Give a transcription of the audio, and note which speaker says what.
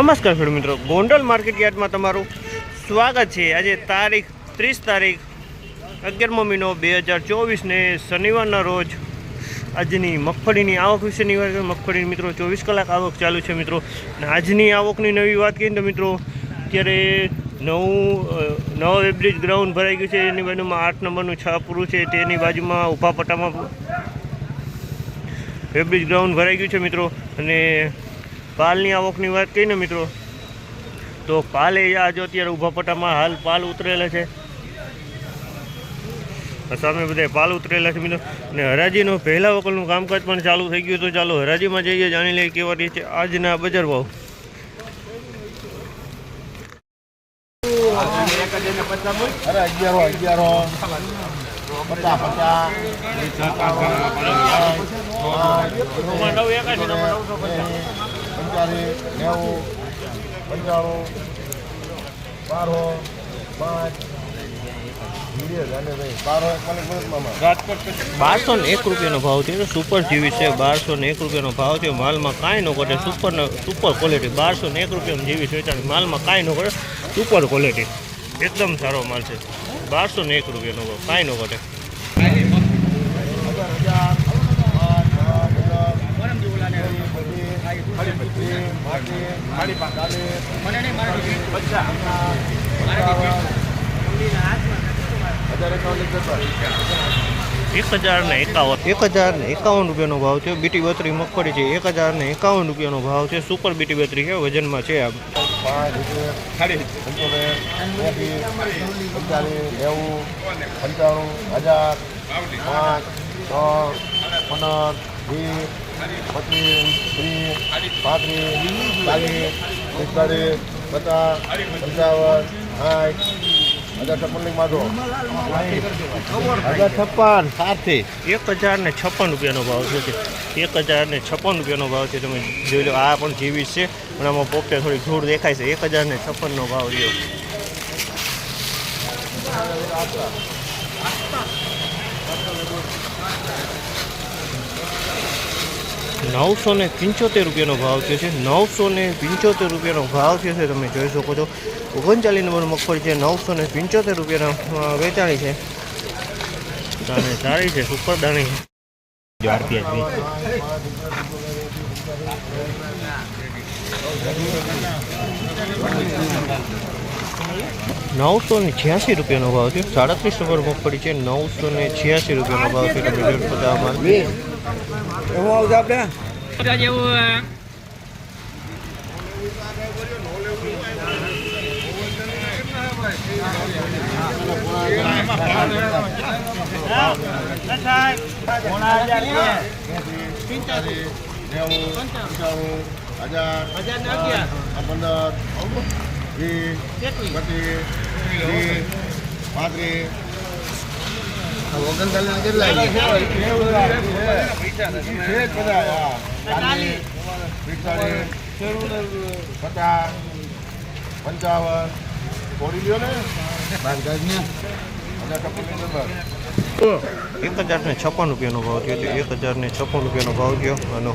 Speaker 1: નમસ્કાર ખેડૂત મિત્રો. ગોંડલ માર્કેટ યાર્ડમાં તમારું સ્વાગત છે. આજે તારીખ ત્રીસ તારીખ અગિયારમો મહિનો બે હજાર ચોવીસને શનિવારના રોજ આજની મગફળીની આવક વિશેની વાત. મગફળીની મિત્રો, ચોવીસ કલાક આવક ચાલુ છે મિત્રો. અને આજની આવકની નવી વાત કહીએ તો મિત્રો, અત્યારે નવું નવો વેબ્રિજ ગ્રાઉન્ડ ભરાઈ ગયું છે. એની બાજુમાં આઠ નંબરનું છાપરું છે. તેની બાજુમાં ઊભા પટ્ટામાં વેબ્રિજ ગ્રાઉન્ડ ભરાઈ ગયું છે મિત્રો. અને પાલની આવકની વાત કહીને મિત્રો તો પાલે આ જો અત્યારે ઊભા પટ્ટામાં હાલ પાલ ઉતરેલા છે સામે બધા પાલ ઉતરેલા છે મિત્રો અને હરાજીનો પહેલા વકલનું કામકાજ પણ ચાલુ થઈ ગયું તો ચાલો હરાજીમાં જઈએ જાણી લઈએ કેવા રીતે આજના બજાર ભાવ
Speaker 2: પચાસ પચાસ નેવું પંચાણું બારો પાંચ બારો
Speaker 1: બારસો ને એક રૂપિયાનો ભાવ છે સુપર જીવી છે બારસો ને એક રૂપિયાનો ભાવ થયો. માલમાં કાંઈ ન ઘટે. સુપર સુપર ક્વોલિટી બારસો એક રૂપિયાનો જીવી વેચાણ. માલમાં કાંઈ ન ઘટે. સુપર ક્વોલિટી એકદમ સારો માલ છે. એક રૂપિયાનો ભાવ. કાંઈ ન ઘટે. એક હજાર ને એકાવન એક હજાર ને એકાવન રૂપિયાનો ભાવ છે. બીટી બત્રી મગફળી છે. એક હજાર ને એકાવન રૂપિયાનો ભાવ છે. સુપર બીટી બત્રી છે. વજનમાં છે આ.
Speaker 2: પંચાણું હજાર પાંચ છ પંદર, વીસ, પચીસ, ત્રીસ પાંત્રીસ ચાલીસ પિસ્તાળીસ, પચાસ, પંચાવન, સાઠ, હજાર છપ્પન માધો હજાર છપ્પન સાતથી
Speaker 1: એક હજાર ને છપ્પન રૂપિયાનો ભાવ છે એક હજાર ને છપ્પન રૂપિયાનો ભાવ છે તમે જોઈ લો, આ પણ જીવી છે, પણ આમાં પોપટે થોડી ધૂળ દેખાય છે. એક હજાર ને છપ્પનનો ભાવ રહ્યો. નવસો ને પંચોતેર રૂપિયાનો ભાવ થયો છે. નવસો ને પંચોતેર રૂપિયાનો ભાવ થયો છે તમે જોઈ શકો છો. ઓગણચાલીસ નંબર મગફળી છે નવસો ને પંચોતેર રૂપિયાના વેચાણી છે. દાણે સારી છે સુપર દાણી. છે નવસો ને છ્યાસી રૂપિયાનો ભાવ છે સાડત્રીસ નંબર મગફળી છે નવસો ને છ્યાસી રૂપિયાનો ભાવ છે તમે જોઈ શકો છો
Speaker 2: એવું આવશે આપણે પિસ્તાલીસ નેવું પંચાણું હજાર પંદર વીસ પચીસ ત્રીસ પાંત્રીસ ઓગણચાલીસ કેટલા પચાસ. પંચાવન ને
Speaker 1: એક હજાર ને છપ્પન રૂપિયાનો ભાવ થયો એક હજાર ને છપ્પન રૂપિયાનો ભાવ થયો. આનો